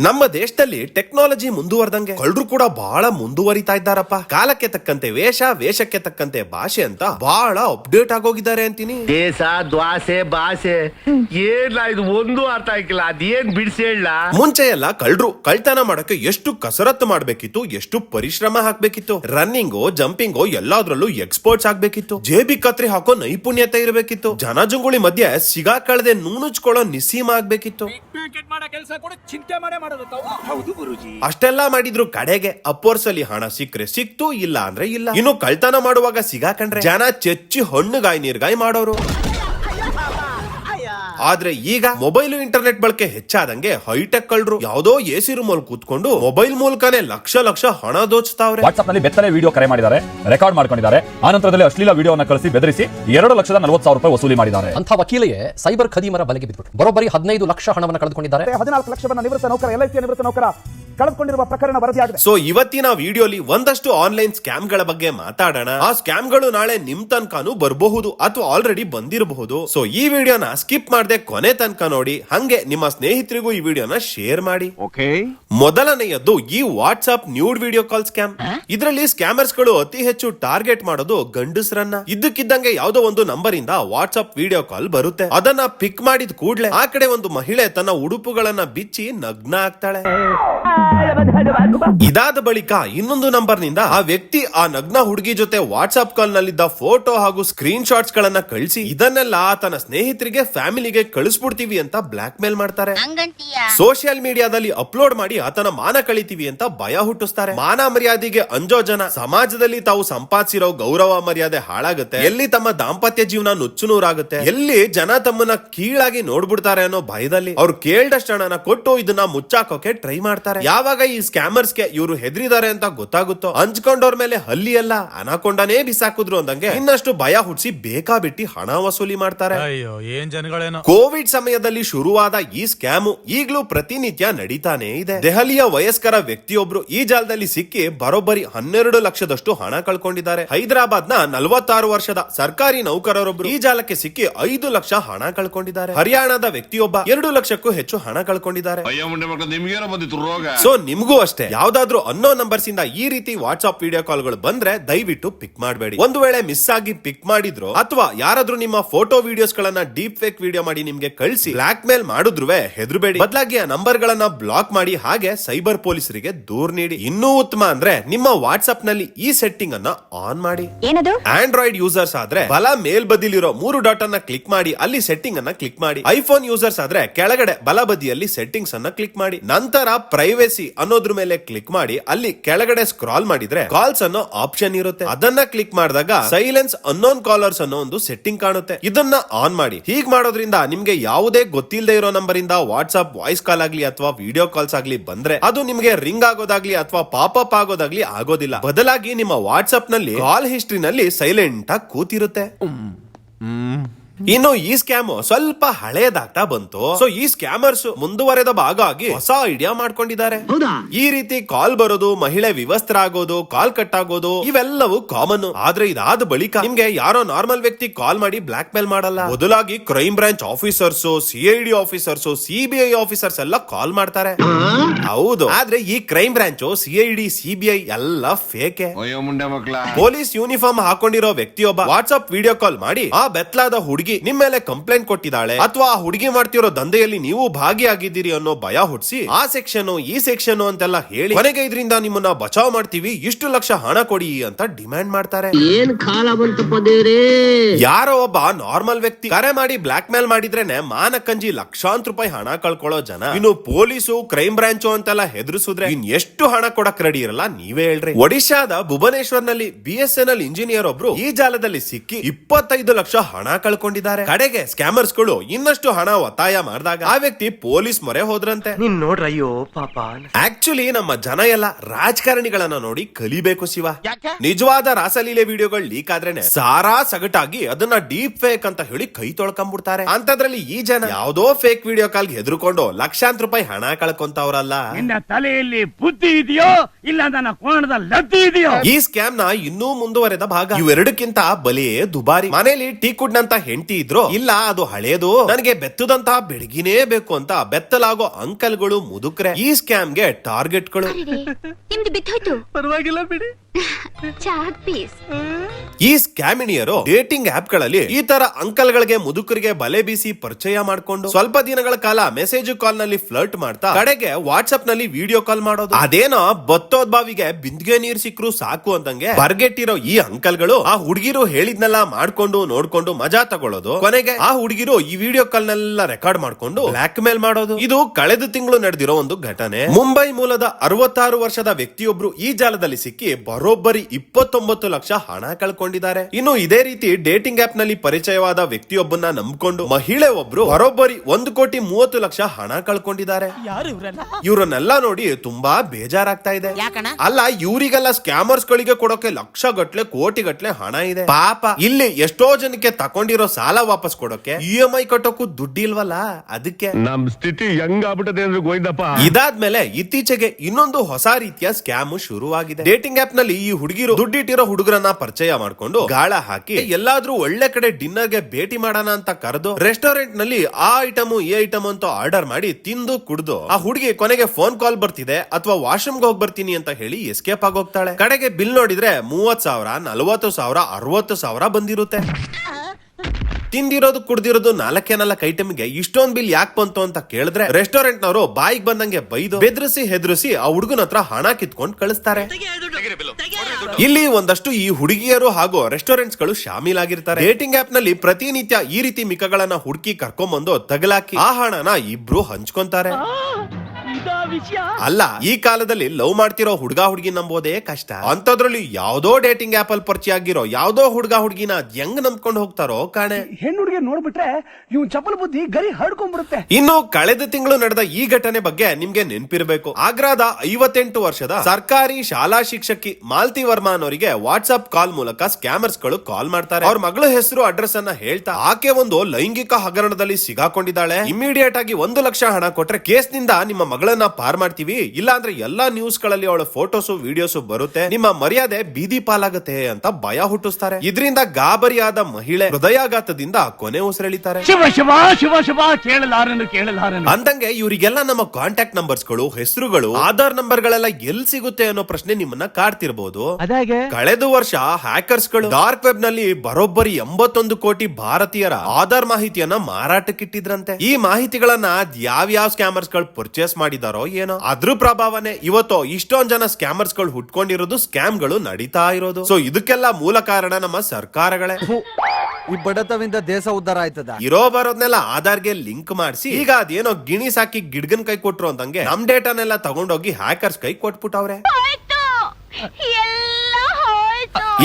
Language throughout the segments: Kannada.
ನಮ್ಮ ದೇಶದಲ್ಲಿ ಟೆಕ್ನಾಲಜಿ ಮುಂದುವರೆದಂಗೆ. ಕಳ್ಳರು ಕೂಡ ಬಹಳ ಮುಂದುವರಿತಾ ಇದ್ದಾರಪ್ಪ. ಕಾಲಕ್ಕೆ ತಕ್ಕಂತೆ ವೇಷ ವೇಷಕ್ಕೆ ತಕ್ಕಂತೆ ಭಾಷೆ ಅಂತ ಬಹಳ ಅಪ್ಡೇಟ್ ಆಗೋಗಿದ್ದಾರೆ ಅಂತೀನಿ. ದೇಶ ದ್ವಾಸೆ ಭಾಷೆ. ಏನ್ ಇದು ಒಂದು ಅರ್ಥ ಆಗಿಲ್ಲ. ಅದೇನ್ ಬಿಡಿಸಿ ಹೇಳ? ಮುಂಚೆ ಎಲ್ಲ ಕಳ್ಳರು ಕಳ್ತನ ಮಾಡಕ್ಕೆ ಎಷ್ಟು ಕಸರತ್ತು ಮಾಡ್ಬೇಕಿತ್ತು ಎಷ್ಟು ಪರಿಶ್ರಮ ಹಾಕ್ಬೇಕಿತ್ತು. ರನ್ನಿಂಗು ಜಂಪಿಂಗು ಎಲ್ಲಾದ್ರಲ್ಲೂ ಎಕ್ಸ್ಪರ್ಟ್ಸ್ ಆಗ್ಬೇಕಿತ್ತು. ಜೇಬಿ ಕತ್ರಿ ಹಾಕೋ ನೈಪುಣ್ಯತೆ ಇರಬೇಕಿತ್ತು. ಜನಜುಂಗುಳಿ ಮಧ್ಯೆ ಸಿಗಾಕಳದೆ ನೂನುಚ್ಕೊಳ್ಳೋ ನಿಸೀಮ ಆಗ್ಬೇಕಿತ್ತು. ಪ್ಯಾಕೆಟ್ ಮಾಡೋ ಕೆಲಸ ಕೂಡ ಚಿಂತೆ ಮಾಡೇ. ಹೌದು ಗುರುಜಿ. ಅಷ್ಟೆಲ್ಲ ಮಾಡಿದ್ರು ಕಡೆಗೆ ಅಪ್ಪೋರ್ಸ್ ಅಲ್ಲಿ ಹಣ ಸಿಕ್ಕ್ರೆ ಸಿಕ್ತು ಇಲ್ಲ ಅಂದ್ರೆ ಇಲ್ಲ. ಇನ್ನು ಕಳ್ತನ ಮಾಡುವಾಗ ಸಿಗಾಕಂಡ್ರೆ ಜನ ಚೆಚ್ಚಿ ಹಣ್ಣುಗಾಯಿ ನೀರ್ಗಾಯಿ ಮಾಡೋರು. ಆದ್ರೆ ಈಗ ಮೊಬೈಲ್ ಇಂಟರ್ನೆಟ್ ಬಳಕೆ ಹೆಚ್ಚಾದಂಗೆ ಹೈಟೆಕ್ ಕಳ್ರು ಯಾವ್ದೋ ಎ ಸಿ ರೂಮ್ ಅಲ್ಲಿ ಕೂತ್ಕೊಂಡು ಮೊಬೈಲ್ ಮೂಲಕನೇ ಲಕ್ಷ ಲಕ್ಷ ಹಣ ದೋಚ್ತಾವ್ರೆ. ವಾಟ್ಸ್ಆಪ್ನಲ್ಲಿ ಬೆತ್ತಲೆ ವಿಡಿಯೋ ಕರೆ ಮಾಡಿದ್ದಾರೆ ರೆಕಾರ್ಡ್ ಮಾಡ್ಕೊಂಡಿದ್ದಾರೆ. ಆನಂತರದಲ್ಲಿ ಅಶ್ಲೀಲ ವಿಡಿಯೋನ ಕಳಿಸಿ ಬೆದರಿಸಿ ಎರಡು ಲಕ್ಷದ ನಲವತ್ತು ಸಾವಿರ ರೂಪಾಯಿ ವಸೂಲಿ ಮಾಡಿದ್ದಾರೆ. ಅಂತ ವಕೀಲೆಯೇ ಸೈಬರ್ ಖದೀಮರ ಬಲೆಗೆ ಬಿದ್ಬಿಟ್ರು ಬರೋಬ್ಬರಿ ಹದಿನೈದು ಲಕ್ಷ ಹಣವನ್ನು ಕಳೆದುಕೊಂಡಿದ್ದಾರೆ. ಹದಿನಾಲ್ಕು ಲಕ್ಷವನ್ನು ನಿವೃತ್ತ ನೌಕರ ಎಲ್ ಐ ನಿವೃತ್ತ ನೌಕರ. ಕಳೆದುಕೊಂಡಿರುವ ಪ್ರಕರಣ ವರದಿಯಾಗಿದೆ. ಸೊ ಇವತ್ತಿನ ವಿಡಿಯೋಲಿ ಒಂದಷ್ಟು ಆನ್ಲೈನ್ ಸ್ಕ್ಯಾಮ್ಗಳ ಬಗ್ಗೆ ಮಾತಾಡೋಣ. ಆ ಸ್ಕ್ಯಾಮ್ಗಳು ನಾಳೆ ನಿಮ್ ತನಕನೂ ಬರಬಹುದು ಅಥವಾ ಆಲ್ರೆಡಿ ಬಂದಿರಬಹುದು. ಸೊ ಈ ವಿಡಿಯೋನ ಸ್ಕಿಪ್ ಮಾಡದೆ ಕೊನೆ ತನಕ ನೋಡಿ. ಹಂಗೆ ನಿಮ್ಮ ಸ್ನೇಹಿತರಿಗೂ ಈ ವಿಡಿಯೋನ ಶೇರ್ ಮಾಡಿ. ಓಕೆ ಮೊದಲನೆಯದ್ದು ಈ WhatsApp nude video call scam ಇದರಲ್ಲಿ ಸ್ಕ್ಯಾಮರ್ಸ್ಗಳು ಅತಿ ಹೆಚ್ಚು ಟಾರ್ಗೆಟ್ ಮಾಡೋದು ಗಂಡಸರನ್ನ. ಇದ್ದಕ್ಕಿದ್ದಂಗೆ ಯಾವ್ದೋ ಒಂದು ನಂಬರ್ ಇಂದ ವಾಟ್ಸ್ಆಪ್ ವಿಡಿಯೋ ಕಾಲ್ ಬರುತ್ತೆ. ಅದನ್ನ ಪಿಕ್ ಮಾಡಿದ ಕೂಡ್ಲೆ ಆ ಕಡೆ ಒಂದು ಮಹಿಳೆ ತನ್ನ ಉಡುಪುಗಳನ್ನ ಬಿಚ್ಚಿ ನಗ್ನ ಆಗ್ತಾಳೆ. ಇದಾದ ಬಳಿಕ ಇನ್ನೊಂದು ನಂಬರ್ನಿಂದ ಆ ವ್ಯಕ್ತಿ ಆ ನಗ್ನ ಹುಡುಗಿ ಜೊತೆ ವಾಟ್ಸ್ಆಪ್ ಕಾಲ್ ನಲ್ಲಿದ್ದ ಫೋಟೋ ಹಾಗೂ ಸ್ಕ್ರೀನ್ ಶಾಟ್ಸ್ ಗಳನ್ನ ಕಳಿಸಿ ಇದನ್ನೆಲ್ಲ ತನ್ನ ಸ್ನೇಹಿತರಿಗೆ ಫ್ಯಾಮಿಲಿಗೆ ಕಳಿಸ್ಬಿಡ್ತೀವಿ ಅಂತ ಬ್ಲಾಕ್ ಮೇಲ್ ಮಾಡ್ತಾರೆ ಸೋಷಿಯಲ್ ಮೀಡಿಯಾದಲ್ಲಿ ಅಪ್ಲೋಡ್ ಮಾಡಿ ಆತನ ಮಾನ ಕಳಿತೀವಿ ಅಂತ ಭಯ ಹುಟ್ಟಿಸ್ತಾರೆ. ಮಾನ ಮರ್ಯಾದೆಗೆ ಅಂಜೋ ಜನ ಸಮಾಜದಲ್ಲಿ ತಾವು ಸಂಪಾದಿಸಿರೋ ಗೌರವ ಮರ್ಯಾದೆ ಹಾಳಾಗುತ್ತೆ. ಎಲ್ಲಿ ತಮ್ಮ ದಾಂಪತ್ಯ ಜೀವನ ನುಚ್ಚುನೂರಾಗುತ್ತೆ. ಎಲ್ಲಿ ಜನ ತಮ್ಮನ್ನ ಕೀಳಾಗಿ ನೋಡ್ಬಿಡ್ತಾರೆ ಅನ್ನೋ ಭಯದಲ್ಲಿ. ಅವ್ರು ಕೇಳ್ದಷ್ಟು ಹಣನ ಕೊಟ್ಟು ಇದನ್ನ ಮುಚ್ಚಾಕೋಕೆ ಟ್ರೈ ಮಾಡ್ತಾರೆ. ಯಾವಾಗ ಈ ಸ್ಕ್ಯಾಮರ್ಸ್ಗೆ ಇವರು ಹೆದರಿದ್ದಾರೆ ಅಂತ ಗೊತ್ತಾಗುತ್ತೋ? ಹಂಚ್ಕೊಂಡವ್ರ ಮೇಲೆ ಹಲ್ಲಿ ಎಲ್ಲ ಅನಾಕೊಂಡನೇ ಬಿಸಾಕಿದ್ರು ಅಂದಂಗೆ ಇನ್ನಷ್ಟು ಭಯ ಹುಟ್ಟಿಸಿ ಬೇಕಾಬಿಟ್ಟಿ ಹಣ ವಸೂಲಿ ಮಾಡ್ತಾರೆ. ಅಯ್ಯೋ ಏನ್ ಜನಗಳೇನೋ. ಕೋವಿಡ್ ಸಮಯದಲ್ಲಿ ಶುರುವಾದ ಈ ಸ್ಕ್ಯಾಮು ಈಗಲೂ ಪ್ರತಿನಿತ್ಯ ನಡೀತಾನೆ ಇದೆ. ದೆಹಲಿಯ ವಯಸ್ಕರ ವ್ಯಕ್ತಿಯೊಬ್ರು ಈ ಜಾಲದಲ್ಲಿ ಸಿಕ್ಕಿ ಬರೋಬ್ಬರಿ ಹನ್ನೆರಡು ಲಕ್ಷದಷ್ಟು ಹಣ ಕಳ್ಕೊಂಡಿದ್ದಾರೆ. ಹೈದರಾಬಾದ್ನ ನಲವತ್ತಾರು ವರ್ಷದ ಸರ್ಕಾರಿ ನೌಕರರೊಬ್ರು ಈ ಜಾಲಕ್ಕೆ ಸಿಕ್ಕಿ ಐದು ಲಕ್ಷ ಹಣ ಕಳ್ಕೊಂಡಿದ್ದಾರೆ. ಹರಿಯಾಣದ ವ್ಯಕ್ತಿಯೊಬ್ಬ ಎರಡು ಲಕ್ಷಕ್ಕೂ ಹೆಚ್ಚು ಹಣ ಕಳ್ಕೊಂಡಿದ್ದಾರೆ. ಸೊ ನಿಮ್ಗೂ ಅಷ್ಟೇ. ಯಾವ್ದಾದ್ರು ಅನ್ನೋ ನಂಬರ್ಸ್ ಇಂದ ಈ ರೀತಿ ವಾಟ್ಸ್ಆಪ್ ವಿಡಿಯೋ ಕಾಲ್ಗಳು ಬಂದ್ರೆ ದಯವಿಟ್ಟು ಪಿಕ್ ಮಾಡಬೇಡಿ. ಒಂದು ವೇಳೆ ಮಿಸ್ ಆಗಿ ಪಿಕ್ ಮಾಡಿದ್ರು ಅಥವಾ ಯಾರಾದ್ರೂ ನಿಮ್ಮ ಫೋಟೋ ವಿಡಿಯೋಸ್ ಗಳನ್ನ ಡೀಪ್ ಫೇಕ್ ವಿಡಿಯೋ ಮಾಡಿ ನಿಮ್ಗೆ ಕಳಿಸಿ ಬ್ಲಾಕ್ ಮೇಲ್ ಮಾಡಿದ್ರುವೆ ಹೆದರ್ಬೇಡಿ. ಬದಲಾಗಿ ಆ ನಂಬರ್ ಗಳನ್ನ ಬ್ಲಾಕ್ ಮಾಡಿ ಹಾಗೆ ಸೈಬರ್ ಪೊಲೀಸರಿಗೆ ದೂರ್ ನೀಡಿ. ಇನ್ನೂ ಉತ್ತಮ ಅಂದ್ರೆ ನಿಮ್ಮ ವಾಟ್ಸ್ಆಪ್ನಲ್ಲಿ ಈ ಸೆಟ್ಟಿಂಗ್ ಅನ್ನ ಆನ್ ಮಾಡಿ. ಏನದು? ಆಂಡ್ರಾಯ್ಡ್ ಯೂಸರ್ಸ್ ಆದ್ರೆ ಬಲ ಮೇಲ್ಬದಿಲಿರೋ ಮೂರು ಡಾಟ್ ಅನ್ನ ಕ್ಲಿಕ್ ಮಾಡಿ ಅಲ್ಲಿ ಸೆಟ್ಟಿಂಗ್ ಅನ್ನ ಕ್ಲಿಕ್ ಮಾಡಿ. ಐಫೋನ್ ಯೂಸರ್ಸ್ ಆದ್ರೆ ಕೆಳಗಡೆ ಬಲ ಬದಿಯಲ್ಲಿ ಸೆಟ್ಟಿಂಗ್ಸ್ ಅನ್ನ ಕ್ಲಿಕ್ ಮಾಡಿ. ನಂತರ ಪ್ರೈವೇಸಿ ಅನ್ನೋದ್ರ ಮೇಲೆ ಕ್ಲಿಕ್ ಮಾಡಿ, ಅಲ್ಲಿ ಕೆಳಗಡೆ ಸ್ಕ್ರಾಲ್ ಮಾಡಿದ್ರೆ ಕಾಲ್ಸ್ ಅನ್ನೋ ಆಪ್ಷನ್ ಇರುತ್ತೆ. ಅದನ್ನ ಕ್ಲಿಕ್ ಮಾಡಿದಾಗ ಸೈಲೆನ್ಸ್ ಅನ್ನೋನ್ ಕಾಲರ್ಸ್ ಅನ್ನೋ ಒಂದು ಸೆಟ್ಟಿಂಗ್ ಕಾಣುತ್ತೆ. ಇದನ್ನ ಆನ್ ಮಾಡಿ. ಹೀಗ್ ಮಾಡೋದ್ರಿಂದ ನಿಮ್ಗೆ ಯಾವುದೇ ಗೊತ್ತಿಲ್ಲದೆ ಇರೋ ನಂಬರ್ ಇಂದ ವಾಟ್ಸ್ಆಪ್ ವಾಯ್ಸ್ ಕಾಲ್ ಆಗ್ಲಿ ಅಥವಾ ವಿಡಿಯೋ ಕಾಲ್ಸ್ ಆಗ್ಲಿ ಬಂದ್ರೆ ಅದು ನಿಮ್ಗೆ ರಿಂಗ್ ಆಗೋದಾಗ್ಲಿ ಅಥವಾ ಪಾಪಪ್ ಆಗೋದಾಗ್ಲಿ ಆಗೋದಿಲ್ಲ. ಬದಲಾಗಿ ನಿಮ್ಮ ವಾಟ್ಸ್ಆಪ್ನಲ್ಲಿ ಕಾಲ್ ಹಿಸ್ಟ್ರಿನಲ್ಲಿ ಸೈಲೆಂಟ್ ಆಗಿ ಕೂತಿರುತ್ತೆ. ಇನ್ನು ಈ ಸ್ಕ್ಯಾಮ್ ಸ್ವಲ್ಪ ಹಳೇದಾಗ್ತಾ ಬಂತು. ಸೊ ಈ ಸ್ಕ್ಯಾಮರ್ಸ್ ಮುಂದುವರೆದ ಭಾಗ ಆಗಿ ಹೊಸ ಐಡಿಯಾ ಮಾಡ್ಕೊಂಡಿದ್ದಾರೆ. ಈ ರೀತಿ ಕಾಲ್ ಬರೋದು ಮಹಿಳೆ ವಿವಸ್ತ್ರ ಆಗೋದು ಕಾಲ್ ಕಟ್ ಆಗೋದು ಇವೆಲ್ಲವೂ ಕಾಮನ್ ಆದ್ರೆ ಇದಾದ ಬಳಿಕ ನಿಮ್ಗೆ ಯಾರೋ ನಾರ್ಮಲ್ ವ್ಯಕ್ತಿ ಕಾಲ್ ಮಾಡಿ ಬ್ಲಾಕ್ ಮೇಲ್ ಮಾಡಲ್ಲ. ಬದಲಾಗಿ crime branch officers CID officers CBI officers ಎಲ್ಲ ಕಾಲ್ ಮಾಡ್ತಾರೆ. ಹೌದು. ಆದ್ರೆ ಈ ಕ್ರೈಮ್ ಬ್ರಾಂಚ್ ಸಿಐಡಿ ಸಿಬಿಐ ಎಲ್ಲ ಫೇಕೆ ಪೊಲೀಸ್ ಯೂನಿಫಾರ್ಮ್ ಹಾಕೊಂಡಿರೋ ವ್ಯಕ್ತಿಯೊಬ್ಬ ವಾಟ್ಸ್ಆಪ್ ವಿಡಿಯೋ ಕಾಲ್ ಮಾಡಿ ಆ ಬೆತ್ತಲಾದ ಹುಡುಗಿ ನಿಮ್ ಮೇಲೆ ಕಂಪ್ಲೇಂಟ್ ಕೊಟ್ಟಿದ್ದಾಳೆ ಅಥವಾ ಆ ಹುಡುಗಿ ಮಾಡ್ತಿರೋ ದಂಧೆಯಲ್ಲಿ ನೀವು ಭಾಗಿಯಾಗಿದ್ದೀರಿ ಅನ್ನೋ ಭಯ ಹುಟ್ಟಿಸಿ ಆ ಸೆಕ್ಷನ್ ಈ ಸೆಕ್ಷನ್ ಅಂತೆಲ್ಲ ಹೇಳಿ ಕೊನೆಗೆ ಇದರಿಂದ ನಿಮ್ಮನ್ನ ಬಚಾವ್ ಮಾಡ್ತೀವಿ ಇಷ್ಟು ಲಕ್ಷ ಹಣ ಕೊಡಿ ಅಂತ ಡಿಮ್ಯಾಂಡ್ ಮಾಡ್ತಾರೆ. ಏನ್ ಕಾಲ ಬಂತಪ್ಪ ದೇವ್ರೇ? ಯಾರೋ ಒಬ್ಬ ನಾರ್ಮಲ್ ವ್ಯಕ್ತಿ ಕರೆ ಮಾಡಿ ಬ್ಲಾಕ್ ಮೇಲ್ ಮಾಡಿದ್ರೇನೆ ಮಾನಕಂಜಿ ಲಕ್ಷಾಂತರ ರೂಪಾಯಿ ಹಣ ಕಳ್ಕೊಳ್ಳೋ ಜನ. ಇನ್ನು ಪೊಲೀಸು ಕ್ರೈಮ್ ಬ್ರಾಂಚು ಅಂತೆಲ್ಲ ಹೆದರ್ಸಿದ್ರೆ ಇನ್ ಎಷ್ಟು ಹಣ ಕೊಡಕ್ ರೆಡಿ ಇರಲ್ಲ ನೀವೇ ಹೇಳ್ರಿ. ಒಡಿಶಾದ ಭುವನೇಶ್ವರ್ನಲ್ಲಿ B S N L engineer ಒಬ್ರು ಈ ಜಾಲದಲ್ಲಿ ಸಿಕ್ಕಿ ಇಪ್ಪತ್ತೈದು ಲಕ್ಷ ಹಣ ಕಳ್ಕೊಂಡಿದ್ದಾರೆ ಕಡೆಗೆ ಸ್ಕ್ಯಾಮರ್ಸ್ಗಳು ಇನ್ನಷ್ಟು ಹಣ ಒತ್ತಾಯ ಮಾಡಿದಾಗ ಆ ವ್ಯಕ್ತಿ ಪೊಲೀಸ್ ಮೊರೆ ಹೋದ್ರಂತೆ. ನೀನ್ ನೋಡ್ರ ಅಯ್ಯೋ ಪಾಪ. ಆಕ್ಚುಲಿ ನಮ್ಮ ಜನ ಎಲ್ಲ ರಾಜಕಾರಣಿಗಳನ್ನ ನೋಡಿ ಕಲಿಬೇಕು ಶಿವ. ನಿಜವಾದ ರಾಸಲೀಲೆ ವಿಡಿಯೋಗಳು ಲೀಕ್ ಆದ್ರೇನೆ ಸಾರಾ ಸಗಟಾಗಿ ಅದನ್ನ ಡೀಪ್ ಫೇಕ್ ಅಂತ ಹೇಳಿ ಕೈ ತೊಳ್ಕೊಂಡ್ಬಿಡ್ತಾರೆ ಅಂತದ್ರಲ್ಲಿ ಈ ಜನ ಯಾವ್ದೋ ಫೇಕ್ ವಿಡಿಯೋ ಕಾಲ್ಗೆ ಹೆದರ್ಕೊಂಡು ಲಕ್ಷಾಂತರ ರೂಪಾಯಿ ಹಣ ಕಳ್ಕೊಂತವ್ರಲ್ಲ. ನಿನ್ನ ತಲೆಯಲ್ಲಿ ಬುದ್ಧಿ ಇದೆಯೋ ಇಲ್ಲ ನನ್ನ ಕೋಣದ ಲದ್ದಿ ಇದೆಯೋ? ಈ ಸ್ಕ್ಯಾಮ್ನ ಇನ್ನೂ ಮುಂದುವರೆದ ಭಾಗ. ಇವೆರಡಕ್ಕಿಂತ ಬಲಿಯೇ ದುಬಾರಿ. ಮನೆಯಲ್ಲಿ ಟೀ ಕುಡ್ನಂತ ಹೆಂಡತಿ ಇದ್ರು ಇಲ್ಲ ಅದು ಹಳೇದು. ನನಗೆ ಬೆತ್ತದಂತಹ ಬೆಡಗಿನೇ ಬೇಕು ಅಂತ ಬೆತ್ತಲಾಗೋ ಅಂಕಲ್ಗಳು ಮುದುಕ್ರೆ. ಈ ಸ್ಕ್ಯಾಮ್ಗೆ ಟಾರ್ಗೆಟ್ಗಳು ನಿಮ್ದು ಬಿದ್ದೋಯ್ತು. ಪರವಾಗಿಲ್ಲ ಬಿಡಿ. ಈ ಸ್ಕ್ಯಾಮಿನಿಯರು ಡೇಟಿಂಗ್ ಆಪ್ಗಳಲ್ಲಿ ಈ ತರ ಅಂಕಲ್ ಗಳಿಗೆ ಮುದುಕರಿಗೆ ಬಲೆ ಬೀಸಿ ಪರಿಚಯ ಮಾಡ್ಕೊಂಡು ಸ್ವಲ್ಪ ದಿನಗಳ ಕಾಲ ಮೆಸೇಜ್ ಕಾಲ್ನಲ್ಲಿ ಫ್ಲರ್ಟ್ ಮಾಡ್ತಾ ಕಡೆಗೆ ವಾಟ್ಸ್ಆಪ್ನಲ್ಲಿ ವಿಡಿಯೋ ಕಾಲ್ ಮಾಡೋದು. ಅದೇನೋ ಬತ್ತೋದ್ ಬಾವಿಗೆ ಬಿಂದಿಗೆ ನೀರ್ ಸಿಕ್ಕರು ಸಾಕು ಅಂದಂಗೆ ಬರ್ಗೆಟ್ಟಿರೋ ಈ ಅಂಕಲ್ಗಳು ಆ ಹುಡುಗಿರು ಹೇಳಿದ್ನೆಲ್ಲ ಮಾಡ್ಕೊಂಡು ನೋಡ್ಕೊಂಡು ಮಜಾ ತಗೊಳ್ಳೋದು. ಕೊನೆಗೆ ಆ ಹುಡುಗಿರು ಈ ವಿಡಿಯೋ ಕಾಲ್ ನೆಲ್ಲ ರೆಕಾರ್ಡ್ ಮಾಡ್ಕೊಂಡು ಬ್ಲಾಕ್ ಮೇಲ್ ಮಾಡೋದು. ಇದು ಕಳೆದ ತಿಂಗಳು ನಡೆದಿರೋ ಒಂದು ಘಟನೆ. ಮುಂಬೈ ಮೂಲದ ಅರವತ್ತಾರು ವರ್ಷದ ವ್ಯಕ್ತಿಯೊಬ್ರು ಈ ಜಾಲದಲ್ಲಿ ಸಿಕ್ಕಿ ಬರೋಬ್ಬರಿ ಇಪ್ಪತ್ತೊಂಬತ್ತು ಲಕ್ಷ ಹಣ ಕಳ್ಕೊಂಡಿದ್ದಾರೆ. ಇನ್ನು ಇದೇ ರೀತಿ ಡೇಟಿಂಗ್ ಆಪ್ನಲ್ಲಿ ಪರಿಚಯವಾದ ವ್ಯಕ್ತಿಯೊಬ್ಬನ್ನ ನಂಬಿಕೊಂಡು ಮಹಿಳೆ ಒಬ್ರು ಬರೋಬ್ಬರಿ ಒಂದು ಕೋಟಿ ಮೂವತ್ತು ಲಕ್ಷ ಹಣ ಕಳ್ಕೊಂಡಿದ್ದಾರೆ. ಇವರನ್ನೆಲ್ಲ ನೋಡಿ ತುಂಬಾ ಬೇಜಾರಾಗ್ತಾ ಇದೆ. ಅಲ್ಲ ಇವರಿಗೆಲ್ಲ ಸ್ಕ್ಯಾಮರ್ಸ್ ಗಳಿಗೆ ಕೊಡೋಕೆ ಲಕ್ಷ ಗಟ್ಲೆ ಕೋಟಿ ಗಟ್ಲೆ ಹಣ ಇದೆ. ಪಾಪ ಇಲ್ಲಿ ಎಷ್ಟೋ ಜನಕ್ಕೆ ತಕೊಂಡಿರೋ ಸಾಲ ವಾಪಸ್ ಕೊಡೋಕೆ ಇ ಎಂ ಐ ಕಟ್ಟೋಕು ದುಡ್ಡಿಲ್ವಲ್ಲ? ಅದಕ್ಕೆ ನಮ್ ಸ್ಥಿತಿ ಹೆಂಗ್ ಗೋಯ್ದಪ್ಪ. ಇದಾದ್ಮೇಲೆ ಇತ್ತೀಚೆಗೆ ಇನ್ನೊಂದು ಹೊಸ ರೀತಿಯ ಸ್ಕ್ಯಾಮ್ ಶುರುವಾಗಿದೆ. ಡೇಟಿಂಗ್ ಆಪ್ನಲ್ಲಿ ಈ ಹುಡುಗಿರು ದುಡ್ಡಿಟ್ಟಿರೋ ಹುಡುಗರನ್ನ ಪರಿಚಯ ಮಾಡ್ಕೊಂಡು ಗಾಳ ಹಾಕಿ ಎಲ್ಲಾದ್ರೂ ಒಳ್ಳೆ ಕಡೆ ಡಿನ್ನರ್ಗೆ ಭೇಟಿ ಮಾಡೋಣ ಅಂತ ಕರೆದು ರೆಸ್ಟೋರೆಂಟ್ನಲ್ಲಿ ಆ ಐಟಮ್ ಈ ಐಟಮ್ ಅಂತ ಆರ್ಡರ್ ಮಾಡಿ ತಿಂದು ಕುಡ್ದು, ಆ ಹುಡುಗಿ ಕೊನೆಗೆ ಫೋನ್ ಕಾಲ್ ಬರ್ತಿದೆ ಅಥವಾ ವಾಶ್ರೂಮ್ಗೆ ಹೋಗಿ ಬರ್ತೀನಿ ಅಂತ ಹೇಳಿ ಎಸ್ಕೇಪ್ ಆಗೋಗ್ತಾಳೆ. ಕಡೆಗೆ ಬಿಲ್ ನೋಡಿದ್ರೆ ಮೂವತ್ ಸಾವಿರ, ನಲವತ್ತು ಸಾವಿರ, ಅರವತ್ತು ಸಾವಿರ ಬಂದಿರುತ್ತೆ. ತಿಂದಿರೋದು, ಕುಡ್ದಿರೋದು ನಾಲ್ಕೇ ನಾಲ್ಕು ಐಟಮ್ಗೆ ಇಷ್ಟೊಂದು ಬಿಲ್ ಯಾಕೆ ಬಂತು ಅಂತ ಕೇಳಿದ್ರೆ ರೆಸ್ಟೋರೆಂಟ್ ನವರು ಬಾಯಿಗೆ ಬಂದಂಗೆ ಬೈದು ಬೆದರಿಸಿ ಹೆದರಿಸಿ ಆ ಹುಡುಗನ ಹತ್ರ ಹಣ ಕಿತ್ಕೊಂಡು ಕಳಿಸ್ತಾರೆ. ಇಲ್ಲಿ ಒಂದಷ್ಟು ಈ ಹುಡುಗಿಯರು ಹಾಗೂ ರೆಸ್ಟೋರೆಂಟ್ಸ್ಗಳು ಶಾಮೀಲಾಗಿರ್ತಾರೆ. ಡೇಟಿಂಗ್ ಆಪ್ನಲ್ಲಿ ಪ್ರತಿನಿತ್ಯ ಈ ರೀತಿ ಮಿಕಗಳನ್ನ ಹುಡುಕಿ ಕರ್ಕೊಂಬಂದು ತಗಲಾಕಿ ಆ ಹಣನ ಇಬ್ರು ಹಂಚ್ಕೊಂತಾರೆ. ಅಲ್ಲ ಈ ಕಾಲದಲ್ಲಿ ಲವ್ ಮಾಡ್ತಿರೋ ಹುಡುಗ ಹುಡುಗಿ ನಂಬೋದೇ ಕಷ್ಟ. ಅಂತದ್ರಲ್ಲಿ ಯಾವ್ದೋ ಡೇಟಿಂಗ್ ಆಪ್ ಅಲ್ಲಿ ಪರಿಚಯ ಆಗಿರೋ ಯಾವ್ದೋ ಹುಡುಗ ಹುಡುಗಿನ ಹೆಂಗ್ ನಂಬ್ಕೊಂಡು ಹೋಗ್ತಾರೋ ಕಾಣೆ. ಹೆಣ್ಣು ಹುಡುಗಿ ನೋಡ್ಬಿಟ್ರೆ ಇವ್ ಚಪಲ್ ಬುದ್ಧಿ ಗರಿ ಹರಡ್ಕೊಂಡ್ಬಿಡುತ್ತೆ ಇನ್ನು ಕಳೆದ ತಿಂಗಳು ನಡೆದ ಈ ಘಟನೆ ಬಗ್ಗೆ ನಿಮ್ಗೆ ನೆನ್ಪಿರ್ಬೇಕು. ಆಗ್ರಾದ ಐವತ್ತೆಂಟು ವರ್ಷದ ಸರ್ಕಾರಿ ಶಾಲಾ ಶಿಕ್ಷಕಿ ಮಾಲ್ತಿ ವರ್ಮಾ ಅನ್ನೋರಿಗೆ ವಾಟ್ಸ್ಆಪ್ ಕಾಲ್ ಮೂಲಕ ಸ್ಕ್ಯಾಮರ್ಸ್ಗಳು ಕಾಲ್ ಮಾಡ್ತಾರೆ. ಅವ್ರ ಮಗಳ ಹೆಸರು ಅಡ್ರೆಸ್ ಅನ್ನ ಹೇಳ್ತಾ ಆಕೆ ಒಂದು ಲೈಂಗಿಕ ಹಗರಣದಲ್ಲಿ ಸಿಗಾಕೊಂಡಿದ್ದಾಳೆ. ಇಮಿಡಿಯೇಟ್ ಆಗಿ ಒಂದು ಲಕ್ಷ ಹಣ ಕೊಟ್ರೆ ಕೇಸ್ನಿಂದ ನಿಮ್ಮ ಮಗಳನ್ನ ಪಾರ್ ಮಾಡ್ತೀವಿ. ಇಲ್ಲ ಅಂದ್ರೆ ಎಲ್ಲಾ ನ್ಯೂಸ್ಗಳಲ್ಲಿ ಅವಳ ಫೋಟೋಸು ವಿಡಿಯೋಸ್ ಬರುತ್ತೆ. ನಿಮ್ಮ ಮರ್ಯಾದೆ ಬೀದಿ ಪಾಲಾಗತ್ತೆ ಅಂತ ಭಯ ಹುಟ್ಟಿಸ್ತಾರೆ. ಇದರಿಂದ ಗಾಬರಿಯಾದ ಮಹಿಳೆ ಹೃದಯಾಘಾತದಿಂದ ಕೊನೆ ಉಸಿರೆಳಿತಾರೆ. ಶಿವ ಶಿವ ಶಿವ ಶಿವ ಕೇಳಲಾರನು ಕೇಳಲಾರನು. ಅಂದಂಗೆ ಇವರಿಗೆಲ್ಲ ನಮ್ಮ ಕಾಂಟ್ಯಾಕ್ಟ್ ನಂಬರ್ಸ್ಗಳು ಹೆಸರುಗಳು ಆಧಾರ್ ನಂಬರ್ ಗಳೆಲ್ಲ ಎಲ್ ಸಿಗುತ್ತೆ ಅನ್ನೋ ಪ್ರಶ್ನೆ ನಿಮ್ಮನ್ನ ಕಾಡ್ತಿರ್ಬೋದು. ಕಳೆದ ವರ್ಷ ಹ್ಯಾಕರ್ಸ್ಗಳು ಡಾರ್ಕ್ ವೆಬ್ನಲ್ಲಿ ಬರೋಬ್ಬರಿ ಎಂಬತ್ತೊಂದು ಕೋಟಿ ಭಾರತೀಯರ ಆಧಾರ್ ಮಾಹಿತಿಯನ್ನ ಮಾರಾಟಕ್ಕಿಟ್ಟಿದ್ರಂತೆ. ಈ ಮಾಹಿತಿಗಳನ್ನ ಯಾವ್ಯಾವ ಸ್ಕ್ಯಾಮರ್ಸ್ಗಳು ಪರ್ಚೇಸ್ ಮಾಡಿದಾರೋ ಏನೋ? ಅದ್ರ ಪ್ರಭಾವನೆ ಇವತ್ತು ಇಷ್ಟೊಂದ್ ಜನ ಸ್ಕ್ಯಾಮರ್ಸ್ಗಳು ಹುಟ್ಕೊಂಡಿರೋದು ಸ್ಕ್ಯಾಮ್ಗಳು ನಡೀತಾ ಇರೋದು. ಸೊ ಇದಕ್ಕೆಲ್ಲ ಮೂಲ ಕಾರಣ ನಮ್ಮ ಸರ್ಕಾರಗಳೇ. ಈ ಬಡತವಿಂದ ದೇಶ ಉದ್ಧಾರ ಆಯ್ತದ? ಇರೋ ಬರೋದ್ನೆಲ್ಲ ಆಧಾರ್ಗೆ ಲಿಂಕ್ ಮಾಡಿಸಿ ಈಗ ಅದೇನೋ ಗಿಣಿ ಸಾಕಿ ಗಿಡ್ಗನ್ ಕೈ ಕೊಟ್ರು ಅಂದಂಗೆ ನಮ್ ಡೇಟಾನೆಲ್ಲ ತಗೊಂಡೋಗಿ ಹ್ಯಾಕರ್ಸ್ ಕೈ ಕೊಟ್ಬಿಟ್ಟವ್ರೆ. ಎಲ್ಲ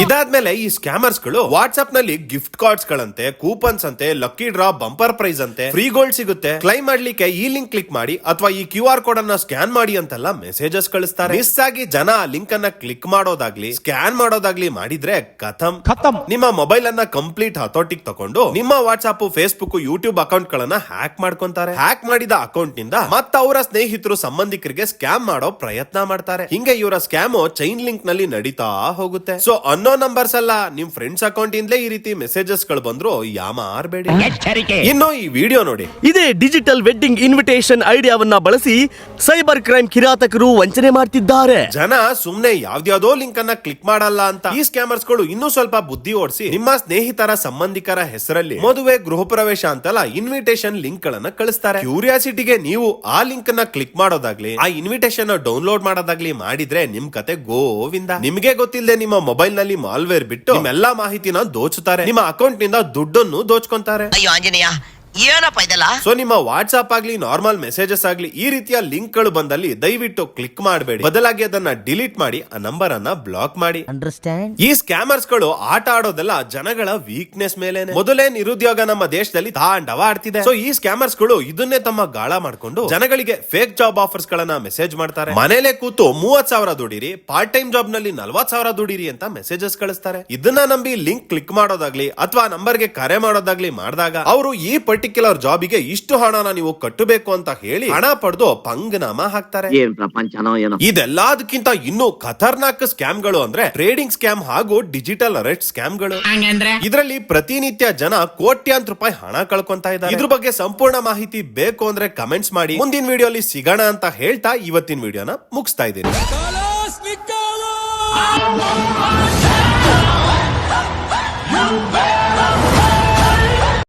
ಇದಾದ್ಮೇಲೆ ಈ ಸ್ಕ್ಯಾಮರ್ಸ್ಗಳು ವಾಟ್ಸ್ಆಪ್ನಲ್ಲಿ ಗಿಫ್ಟ್ ಕಾರ್ಡ್ಸ್ ಗಳಂತೆ ಕೂಪನ್ಸ್ ಅಂತೆ ಲಕ್ಕಿ ಡ್ರಾ ಬಂಪರ್ ಪ್ರೈಸ್ ಅಂತೆ ಫ್ರೀ ಗೋಲ್ಡ್ ಸಿಗುತ್ತೆ. ಕ್ಲೈಮ್ ಮಾಡ್ಲಿಕ್ಕೆ ಈ ಲಿಂಕ್ ಕ್ಲಿಕ್ ಮಾಡಿ ಅಥವಾ ಈ ಕ್ಯೂ ಆರ್ ಕೋಡ್ ಅನ್ನ ಸ್ಕ್ಯಾನ್ ಮಾಡಿ ಅಂತೆಲ್ಲ ಮೆಸೇಜಸ್ ಕಳಿಸ್ತಾರೆ. ಮಿಸ್ ಆಗಿ ಜನ ಆ ಲಿಂಕ್ ಅನ್ನ ಕ್ಲಿಕ್ ಮಾಡೋದಾಗ್ಲಿ ಸ್ಕ್ಯಾನ್ ಮಾಡೋದಾಗ್ಲಿ ಮಾಡಿದ್ರೆ ಕಥಂ. ಖತಮ್. ನಿಮ್ಮ ಮೊಬೈಲ್ ಅನ್ನ ಕಂಪ್ಲೀಟ್ ಹತೋಟಿಗೆ ತಗೊಂಡು ನಿಮ್ಮ ವಾಟ್ಸ್ಆಪ್ ಫೇಸ್ಬುಕ್ ಯೂಟ್ಯೂಬ್ ಅಕೌಂಟ್ ಗಳನ್ನ ಹ್ಯಾಕ್ ಮಾಡ್ಕೊಂತಾರೆ. ಹ್ಯಾಕ್ ಮಾಡಿದ ಅಕೌಂಟ್ನಿಂದ ಮತ್ತ ಅವರ ಸ್ನೇಹಿತರು ಸಂಬಂಧಿಕರಿಗೆ ಸ್ಕ್ಯಾಮ್ ಮಾಡೋ ಪ್ರಯತ್ನ ಮಾಡ್ತಾರೆ. ಹಿಂಗೆ ಇವರ ಸ್ಕ್ಯಾಮ್ ಚೈನ್ ಲಿಂಕ್ನಲ್ಲಿ ನಡೀತಾ ಹೋಗುತ್ತೆ. ಸೊ ಅನ್ನೋ ನಂಬರ್ಸ್ ಅಲ್ಲ. ನಿಮ್ ಫ್ರೆಂಡ್ಸ್ ಅಕೌಂಟ್ ಇಂದಲೇ ಈ ರೀತಿ ಮೆಸೇಜಸ್ಗಳು ಬಂದ್ರು ಯಾಮ ಆರ್ಬೇಡಿ. ಎಚ್ಚರಿಕೆ. ಇನ್ನು ಈ ವಿಡಿಯೋ ನೋಡಿ. ಇದೇ ಡಿಜಿಟಲ್ ವೆಡ್ಡಿಂಗ್ ಇನ್ವಿಟೇಷನ್ ಐಡಿಯಾವನ್ನ ಬಳಸಿ ಸೈಬರ್ ಕ್ರೈಮ್ ಕಿರಾತಕರು ವಂಚನೆ ಮಾಡ್ತಿದ್ದಾರೆ. ಜನ ಸುಮ್ನೆ ಯಾವ್ದ್ಯಾವ್ದೋ ಲಿಂಕ್ ಅನ್ನ ಕ್ಲಿಕ್ ಮಾಡಲ್ಲ ಅಂತ. ಈ ಸ್ಕ್ಯಾಮರ್ಸ್ಗಳು ಇನ್ನೂ ಸ್ವಲ್ಪ ಬುದ್ಧಿ ಓಡಿಸಿ ನಿಮ್ಮ ಸ್ನೇಹಿತರ ಸಂಬಂಧಿಕರ ಹೆಸರಲ್ಲಿ ಮದುವೆ ಗೃಹ ಪ್ರವೇಶ ಅಂತಲ್ಲ ಇನ್ವಿಟೇಷನ್ ಲಿಂಕ್ ಗಳನ್ನ ಕಳಿಸ್ತಾರೆ. ಕ್ಯೂರಿಯಾಸಿಟಿಗೆ ನೀವು ಆ ಲಿಂಕ್ ಅನ್ನ ಕ್ಲಿಕ್ ಮಾಡೋದಾಗ್ಲಿ ಆ ಇನ್ವಿಟೇಷನ್ ಡೌನ್ಲೋಡ್ ಮಾಡೋದಾಗ್ಲಿ ಮಾಡಿದ್ರೆ ನಿಮ್ ಕತೆ ಗೋವಿಂದ. ನಿಮ್ಗೆ ಗೊತ್ತಿಲ್ಲದೆ ನಿಮ್ಮ ಮೊಬೈಲ್ನಲ್ಲಿ ಮಾಲ್ವೇರ್ ಬಿಟ್ಟು ನಿಮ್ಮೆಲ್ಲಾ ಮಾಹಿತಿನ ದೋಚುತ್ತಾರೆ. ನಿಮ್ಮ ಅಕೌಂಟ್ನಿಂದ ದುಡ್ಡನ್ನು ದೋಚ್ಕೊಂತಾರೆ. ಅಯ್ಯೋ ಆಂಜನೇಯ ಏನಪ್ಪ ಇದೆಲ್ಲ? ಸೊ ನಿಮ್ಮ ವಾಟ್ಸ್ಆಪ್ ಆಗ್ಲಿ ನಾರ್ಮಲ್ ಮೆಸೇಜಸ್ ಆಗ್ಲಿ ಈ ರೀತಿಯ ಲಿಂಕ್ಗಳು ಬಂದಲ್ಲಿ ದಯವಿಟ್ಟು ಕ್ಲಿಕ್ ಮಾಡಬೇಡಿ. ಬದಲಾಗಿ ಅದನ್ನ ಡಿಲೀಟ್ ಮಾಡಿ ಆ ನಂಬರ್ ಅನ್ನ ಬ್ಲಾಕ್ ಮಾಡಿ. ಅಂಡರ್ಸ್ಟ್ಯಾಂಡ್ ಈ ಸ್ಕ್ಯಾಮರ್ಸ್ಗಳು ಆಟ ಆಡೋದೆಲ್ಲ ಜನಗಳ ವೀಕ್ನೆಸ್ ಮೇಲೆ ಮೊದಲೇ ನಿರುದ್ಯೋಗ ನಮ್ಮ ದೇಶದಲ್ಲಿ ತಾಂಡವ ಆಡ್ತಿದೆ. ಸೊ ಈ ಸ್ಕ್ಯಾಮರ್ಸ್ಗಳು ಇದನ್ನೇ ತಮ್ಮ ಗಾಳ ಮಾಡ್ಕೊಂಡು ಜನಗಳಿಗೆ ಫೇಕ್ ಜಾಬ್ ಆಫರ್ಸ್ ಗಳನ್ನ ಮೆಸೇಜ್ ಮಾಡ್ತಾರೆ. ಮನೇಲೆ ಕೂತು ಮೂವತ್ ಸಾವಿರ ದುಡಿರಿ ಪಾರ್ಟ್ ಟೈಮ್ ಜಾಬ್ನಲ್ಲಿ ನಲ್ವತ್ ಸಾವಿರ ದುಡಿರಿ ಅಂತ ಮೆಸೇಜಸ್ ಕಳಿಸ್ತಾರೆ. ಇದನ್ನ ನಂಬಿ ಲಿಂಕ್ ಕ್ಲಿಕ್ ಮಾಡೋದಾಗ್ಲಿ ಅಥವಾ ನಂಬರ್ಗೆ ಕರೆ ಮಾಡೋದಾಗ್ಲಿ ಮಾಡಿದಾಗ ಅವರು ಈ ಪರ್ಟಿಕ್ಯುಲರ್ ಪರ್ಟಿಕ್ಯುಲರ್ ಜಾಬಿಗೆ ಇಷ್ಟು ಹಣನ ನೀವು ಕಟ್ಟಬೇಕು ಅಂತ ಹೇಳಿ ಹಣ ಪಡೆದು ಪಂಗನಾಮ ಹಾಕ್ತಾರೆ. ಏನ್ ಪ್ರಪಂಚನೋ ಏನೋ. ಇದೆಲ್ಲದಕ್ಕಿಂತ ಇನ್ನೂ ಖತರ್ನಾಕ್ ಸ್ಕ್ಯಾಮ್ಗಳು ಅಂದ್ರೆ ಟ್ರೇಡಿಂಗ್ ಸ್ಕ್ಯಾಮ್ ಹಾಗೂ ಡಿಜಿಟಲ್ ಅರೆಸ್ಟ್ ಸ್ಕ್ಯಾಮ್ಗಳು. ಇದರಲ್ಲಿ ಪ್ರತಿನಿತ್ಯ ಜನ ಕೋಟ್ಯಾಂತರ ರೂಪಾಯಿ ಹಣ ಕಳ್ಕೊಂತ ಇದ್ದಾರೆ. ಇದ್ರ ಬಗ್ಗೆ ಸಂಪೂರ್ಣ ಮಾಹಿತಿ ಬೇಕು ಅಂದ್ರೆ ಕಮೆಂಟ್ಸ್ ಮಾಡಿ. ಮುಂದಿನ ವಿಡಿಯೋಲಿ ಸಿಗೋಣ ಅಂತ ಹೇಳ್ತಾ ಇವತ್ತಿನ ವಿಡಿಯೋನ ಮುಗಿಸ್ತಾ ಇದ್ದೀನಿ.